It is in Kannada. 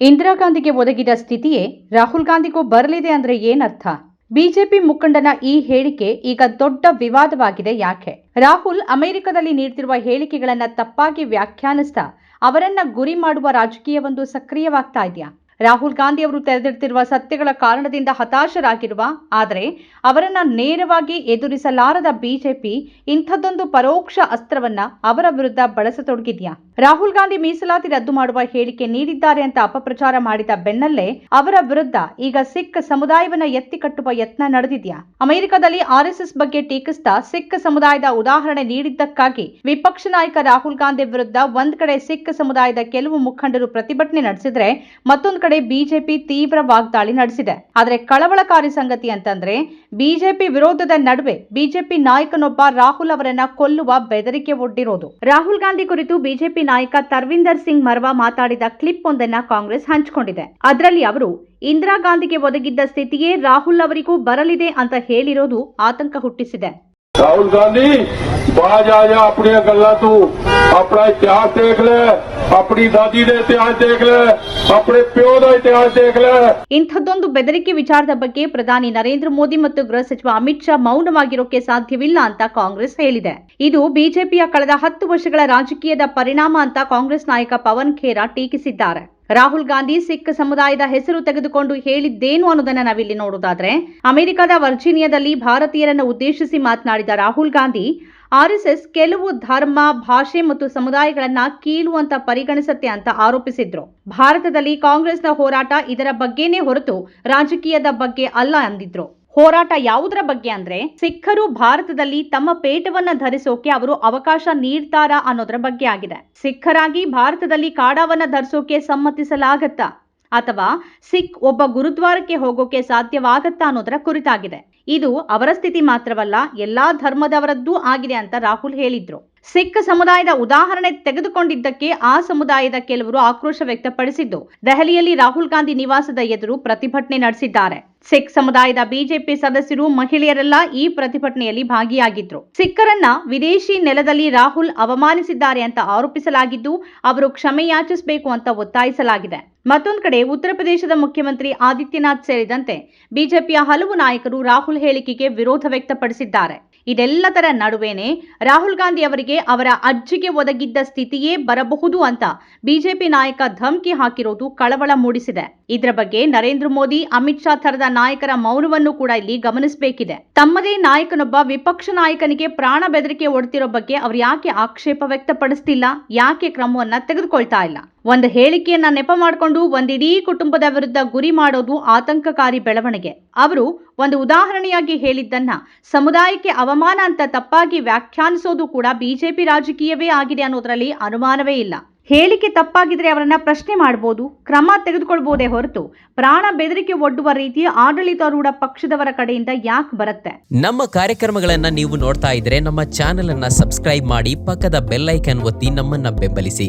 ಇಂದಿರಾ ಗಾಂಧಿಗೆ ಒದಗಿದ ಸ್ಥಿತಿಯೇ ರಾಹುಲ್ ಗಾಂಧಿಗೂ ಬರಲಿದೆ ಅಂದ್ರೆ ಏನರ್ಥ? ಬಿಜೆಪಿ ಮುಖಂಡನ ಈ ಹೇಳಿಕೆ ಈಗ ದೊಡ್ಡ ವಿವಾದವಾಗಿದೆ ಯಾಕೆ? ರಾಹುಲ್ ಅಮೆರಿಕದಲ್ಲಿ ನೀಡ್ತಿರುವ ಹೇಳಿಕೆಗಳನ್ನ ತಪ್ಪಾಗಿ ವ್ಯಾಖ್ಯಾನಿಸ್ತಾ ಅವರನ್ನ ಗುರಿ ಮಾಡುವ ರಾಜಕೀಯವೊಂದು ಸಕ್ರಿಯವಾಗ್ತಾ ಇದೆಯಾ? ರಾಹುಲ್ ಗಾಂಧಿ ಅವರು ತೆರೆದಿಡ್ತಿರುವ ಸತ್ಯಗಳ ಕಾರಣದಿಂದ ಹತಾಶರಾಗಿರುವ, ಆದರೆ ಅವರನ್ನ ನೇರವಾಗಿ ಎದುರಿಸಲಾರದ ಬಿಜೆಪಿ ಇಂಥದ್ದೊಂದು ಪರೋಕ್ಷ ಅಸ್ತ್ರವನ್ನ ಅವರ ವಿರುದ್ಧ ಬಳಸತೊಡಗಿದ್ಯಾ? ರಾಹುಲ್ ಗಾಂಧಿ ಮೀಸಲಾತಿ ರದ್ದು ಮಾಡುವ ಹೇಳಿಕೆ ನೀಡಿದ್ದಾರೆ ಅಂತ ಅಪಪ್ರಚಾರ ಮಾಡಿದ ಬೆನ್ನಲ್ಲೇ ಅವರ ವಿರುದ್ಧ ಈಗ ಸಿಖ್ ಸಮುದಾಯವನ್ನ ಎತ್ತಿ ಕಟ್ಟುವ ಯತ್ನ ನಡೆದಿದ್ಯಾ? ಅಮೆರಿಕದಲ್ಲಿ ಆರ್ಎಸ್ಎಸ್ ಬಗ್ಗೆ ಟೀಕಿಸ್ತಾ ಸಿಖ್ ಸಮುದಾಯದ ಉದಾಹರಣೆ ನೀಡಿದ್ದಕ್ಕಾಗಿ ವಿಪಕ್ಷ ನಾಯಕ ರಾಹುಲ್ ಗಾಂಧಿ ವಿರುದ್ಧ ಒಂದ್ ಕಡೆ ಸಿಖ್ ಸಮುದಾಯದ ಕೆಲವು ಮುಖಂಡರು ಪ್ರತಿಭಟನೆ ನಡೆಸಿದ್ರೆ ಮತ್ತೊಂದು ಕಡೆ ಬಿಜೆಪಿ ತೀವ್ರ ವಾಗ್ದಾಳಿ ನಡೆಸಿದೆ. ಆದರೆ ಕಳವಳಕಾರಿ ಸಂಗತಿ ಅಂತಂದ್ರೆ, ಬಿಜೆಪಿ ವಿರೋಧದ ನಡುವೆ ಬಿಜೆಪಿ ನಾಯಕನೊಬ್ಬ ರಾಹುಲ್ ಅವರನ್ನ ಕೊಲ್ಲುವ ಬೆದರಿಕೆ ಒಡ್ಡಿರೋದು. ರಾಹುಲ್ ಗಾಂಧಿ ಕುರಿತು ಬಿಜೆಪಿ ನಾಯಕ ತರ್ವಿಂದರ್ ಸಿಂಗ್ ಮರ್ವಾ ಮಾತಾಡಿದ ಕ್ಲಿಪ್ ಒಂದನ್ನ ಕಾಂಗ್ರೆಸ್ ಹಂಚಿಕೊಂಡಿದೆ. ಅದರಲ್ಲಿ ಅವರು, ಇಂದಿರಾ ಗಾಂಧಿಗೆ ಒದಗಿದ್ದ ಸ್ಥಿತಿಯೇ ರಾಹುಲ್ ಅವರಿಗೂ ಬರಲಿದೆ ಅಂತ ಹೇಳಿರೋದು ಆತಂಕ ಹುಟ್ಟಿಸಿದೆ. ರಾಹುಲ್ ಗಾಂಧಿ ਬਾਜ ਆ ਜਾ ਆਪਣੀਆਂ ਗੱਲਾਂ ਤੂੰ ਆਪਣਾ ਇਤਿਹਾਸ ਦੇਖ ਲੈ ਆਪਣੀ ਦਾਦੀ ਦਾ ਇਤਿਹਾਸ ਦੇਖ ਲੈ ਆਪਣੇ ਪਿਓ ਦਾ ਇਤਿਹਾਸ ਦੇਖ ਲੈ ಇಂಥದ್ದೊಂದು ಬೆದರಿಕೆ ವಿಚಾರದ ಬಗ್ಗೆ ಪ್ರಧಾನಿ ನರೇಂದ್ರ ಮೋದಿ ಮತ್ತು ಗೃಹ ಸಚಿವ ಅಮಿತ್ ಶಾ ಮೌನವಾಗಿರೋಕೆ ಸಾಧ್ಯವಿಲ್ಲ ಅಂತ ಕಾಂಗ್ರೆಸ್ ಹೇಳಿದೆ ಇದು ಬಿಜೆಪಿಯ ಕಳೆದ ಹತ್ತು ವರ್ಷಗಳ ರಾಜಕೀಯದ ಪರಿಣಾಮ ಅಂತ ಕಾಂಗ್ರೆಸ್ ನಾಯಕ ಪವನ್ ಖೇರಾ ಟೀಕಿಸಿದ್ದಾರೆ ರಾಹುಲ್ ಗಾಂಧಿ ಸಿಖ್ ಸಮುದಾಯದ ಹೆಸರು ತೆಗೆದುಕೊಂಡು ಹೇಳಿದ್ದೇನು ಅನ್ನೋದನ್ನ ನಾವಿಲ್ಲಿ ನೋಡೋದಾದ್ರೆ ಅಮೆರಿಕದ ವರ್ಜೀನಿಯಾದಲ್ಲಿ ಭಾರತೀಯರನ್ನು ಉದ್ದೇಶಿಸಿ ಮಾತನಾಡಿದ ರಾಹುಲ್ ಗಾಂಧಿ ಆರ್ಎಸ್ಎಸ್ ಕೆಲವು ಧರ್ಮ, ಭಾಷೆ ಮತ್ತು ಸಮುದಾಯಗಳನ್ನ ಕೀಳು ಅಂತ ಪರಿಗಣಿಸುತ್ತೆ ಅಂತ ಆರೋಪಿಸಿದ್ರು. ಭಾರತದಲ್ಲಿ ಕಾಂಗ್ರೆಸ್ನ ಹೋರಾಟ ಇದರ ಬಗ್ಗೆನೇ ಹೊರತು ರಾಜಕೀಯದ ಬಗ್ಗೆ ಅಲ್ಲ ಅಂದಿದ್ರು. ಹೋರಾಟ ಯಾವುದರ ಬಗ್ಗೆ ಅಂದ್ರೆ, ಸಿಖ್ಖರು ಭಾರತದಲ್ಲಿ ತಮ್ಮ ಪೇಟವನ್ನ ಧರಿಸೋಕೆ ಅವರು ಅವಕಾಶ ನೀಡ್ತಾರಾ ಅನ್ನೋದ್ರ ಬಗ್ಗೆ ಆಗಿದೆ. ಸಿಖ್ಖರಾಗಿ ಭಾರತದಲ್ಲಿ ಕಾಡವನ್ನ ಧರಿಸೋಕೆ ಸಮ್ಮತಿಸಲಾಗತ್ತಾ? ಅಥವಾ ಸಿಖ್ ಒಬ್ಬ ಗುರುದ್ವಾರಕ್ಕೆ ಹೋಗೋಕೆ ಸಾಧ್ಯವಾಗತ್ತಾ ಅನ್ನೋದರ ಕುರಿತಾಗಿದೆ. ಇದು ಅವರ ಸ್ಥಿತಿ ಮಾತ್ರವಲ್ಲ, ಎಲ್ಲಾ ಧರ್ಮದವರದ್ದೂ ಆಗಿದೆ ಅಂತ ರಾಹುಲ್ ಹೇಳಿದ್ರು. ಸಿಖ್ ಸಮುದಾಯದ ಉದಾಹರಣೆ ತೆಗೆದುಕೊಂಡಿದ್ದಕ್ಕೆ ಆ ಸಮುದಾಯದ ಕೆಲವರು ಆಕ್ರೋಶ ವ್ಯಕ್ತಪಡಿಸಿದ್ದು, ದೆಹಲಿಯಲ್ಲಿ ರಾಹುಲ್ ಗಾಂಧಿ ನಿವಾಸದ ಎದುರು ಪ್ರತಿಭಟನೆ ನಡೆಸಿದ್ದಾರೆ. ಸಿಖ್ ಸಮುದಾಯದ ಬಿಜೆಪಿ ಸದಸ್ಯರು, ಮಹಿಳೆಯರೆಲ್ಲ ಈ ಪ್ರತಿಭಟನೆಯಲ್ಲಿ ಭಾಗಿಯಾಗಿದ್ರು. ಸಿಖ್ಖರನ್ನ ವಿದೇಶಿ ನೆಲದಲ್ಲಿ ರಾಹುಲ್ ಅವಮಾನಿಸಿದ್ದಾರೆ ಅಂತ ಆರೋಪಿಸಲಾಗಿದ್ದು, ಅವರು ಕ್ಷಮೆ ಯಾಚಿಸಬೇಕು ಅಂತ ಒತ್ತಾಯಿಸಲಾಗಿದೆ. ಮತ್ತೊಂದು ಕಡೆ ಉತ್ತರ ಪ್ರದೇಶದ ಮುಖ್ಯಮಂತ್ರಿ ಆದಿತ್ಯನಾಥ್ ಸೇರಿದಂತೆ ಬಿಜೆಪಿಯ ಹಲವು ನಾಯಕರು ರಾಹುಲ್ ಹೇಳಿಕೆಗೆ ವಿರೋಧ ವ್ಯಕ್ತಪಡಿಸಿದ್ದಾರೆ. ಇದೆಲ್ಲದರ ನಡುವೆನೆ ರಾಹುಲ್ ಗಾಂಧಿ ಅವರಿಗೆ ಅವರ ಅಜ್ಜಿಗೆ ಒದಗಿದ್ದ ಸ್ಥಿತಿಯೇ ಬರಬಹುದು ಅಂತ ಬಿಜೆಪಿ ನಾಯಕ ಧಮ್ಕಿ ಹಾಕಿರೋದು ಕಳವಳ ಮೂಡಿಸಿದೆ. ಇದರ ಬಗ್ಗೆ ನರೇಂದ್ರ ಮೋದಿ, ಅಮಿತ್ ಶಾ ತರದ ನಾಯಕರ ಮೌನವನ್ನು ಕೂಡ ಇಲ್ಲಿ ಗಮನಿಸಬೇಕಿದೆ. ತಮ್ಮದೇ ನಾಯಕನೊಬ್ಬ ವಿಪಕ್ಷ ನಾಯಕನಿಗೆ ಪ್ರಾಣ ಬೆದರಿಕೆ ಒಡ್ತಿರೋ ಬಗ್ಗೆ ಅವ್ರು ಯಾಕೆ ಆಕ್ಷೇಪ ವ್ಯಕ್ತಪಡಿಸ್ತಿಲ್ಲ? ಯಾಕೆ ಕ್ರಮವನ್ನ ತೆಗೆದುಕೊಳ್ತಾ ಇಲ್ಲ? ಒಂದು ಹೇಳಿಕೆಯನ್ನ ನೆಪ ಮಾಡಿಕೊಂಡು ಒಂದಿಡೀ ಕುಟುಂಬದ ವಿರುದ್ಧ ಗುರಿ ಮಾಡೋದು ಆತಂಕಕಾರಿ ಬೆಳವಣಿಗೆ. ಅವರು ಒಂದು ಉದಾಹರಣೆಯಾಗಿ ಹೇಳಿದ್ದನ್ನ, ಸಮುದಾಯಕ್ಕೆ ಅವಮಾನ ಅಂತ ತಪ್ಪಾಗಿ ವ್ಯಾಖ್ಯಾನಿಸೋದು ಕೂಡ ಬಿಜೆಪಿ ರಾಜಕೀಯವೇ ಆಗಿದೆ ಅನ್ನೋದರಲ್ಲಿ ಅನುಮಾನವೇ ಇಲ್ಲ. ಹೇಳಿಕೆ ತಪ್ಪಾಗಿದ್ರೆ ಅವರನ್ನ ಪ್ರಶ್ನೆ ಮಾಡಬಹುದು ಕ್ರಮ ತೆಗೆದುಕೊಳ್ಬಹುದೇ ಹೊರತು ಪ್ರಾಣ ಬೆದರಿಕೆ ಒಡ್ಡುವ ರೀತಿ ಆಡಳಿತಾರೂಢ ಪಕ್ಷದವರ ಕಡೆಯಿಂದ ಯಾಕೆ ಬರುತ್ತೆ? ನಮ್ಮ ಕಾರ್ಯಕ್ರಮಗಳನ್ನ ನೀವು ನೋಡ್ತಾ ಇದ್ರೆ ನಮ್ಮ ಚಾನೆಲ್ ಅನ್ನ ಸಬ್ಸ್ಕ್ರೈಬ್ ಮಾಡಿ ಪಕ್ಕದ ಬೆಲ್ ಐಕನ್ ಒತ್ತಿ ನಮ್ಮನ್ನ ಬೆಂಬಲಿಸಿ.